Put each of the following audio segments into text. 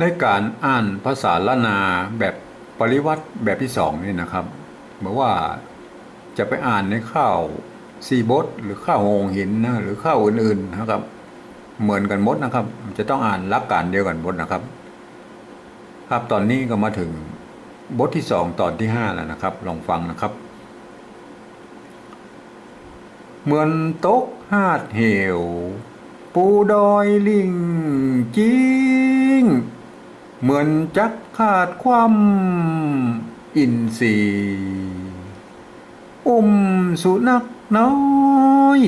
ในการอ่านภาษาละนาแบบปริวัติแบบที่สองนี่นะครับหมือนว่าจะไปอ่านในข้าวซีบดหรือข้าวหงหินนะหรือข้าวอื่นๆนะครับ เหมือนกันหมดนะครับ จะต้องอ่านลักการเดียวกันหมดนะครับ ครับตอนนี้ก็มาถึงบทที่สองตอนที่ห้าแล้วนะครับ ลองฟังนะครับ เหมือนตกหาดเหว ปูดอยลิงจริง เหมือนจักขาดความอินทรีย์อุ้มสุนัขน้อย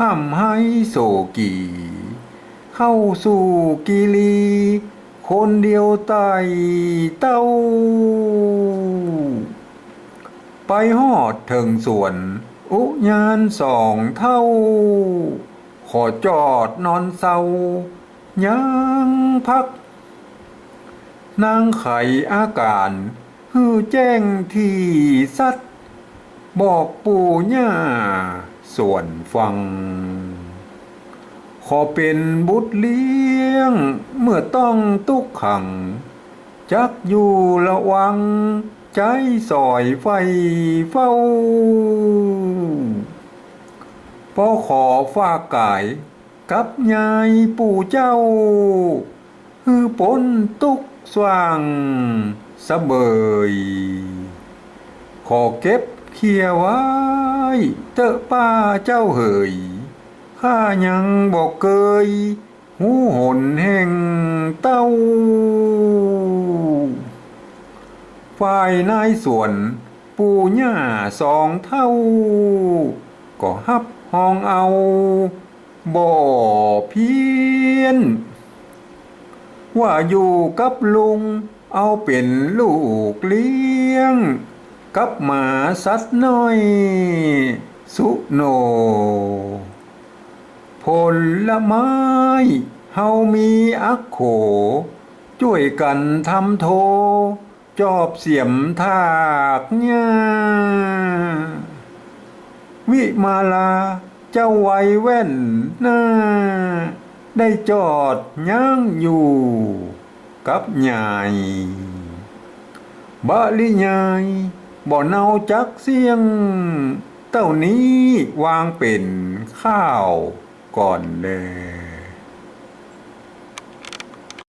ห้ำให้โศกี เข้าสู่กีรีคนเดียวไต่เต้า ไปหอดถึงส่วน อุยานสองเท่า ขอจอดนอนเศร้ายังพัก นางไขอาการฮือแจ้งที่สัตบอกปู่ย่าส่วนฟัง ขอเป็นบุตรเลี้ยง เมื่อต้องตุกขัง จักอยู่ระวัง ใจสอยไฟเฝ้าพอขอฝากกาย กับยายปู่เจ้าฮือปนตุก สว่างสะเบย ขอเก็บเขียวไว้ เตอะป้าเจ้าเหยข้ายังบอกเคย หูหนแห่งเต้า ฝ่ายนายสวน ปู่ย่าสองเท่า ก็ฮับห้องเอาบ่อเพี้ยน ว่าอยู่กับลุง เอาเป็นลูกเลี้ยง กับหมาสัตว์น้อย สุโน ผลไม้เฮามีอักโข ช่วยกันทำโท จอบเสียมทากเนี่ยวิมาลาเจ้าไวแว่นหน้า ได้จอดย่างอยู่ กับยายบะลิยายบ่เนาจักเสียง เต้านี้วางเป็นข้าวก่อนแล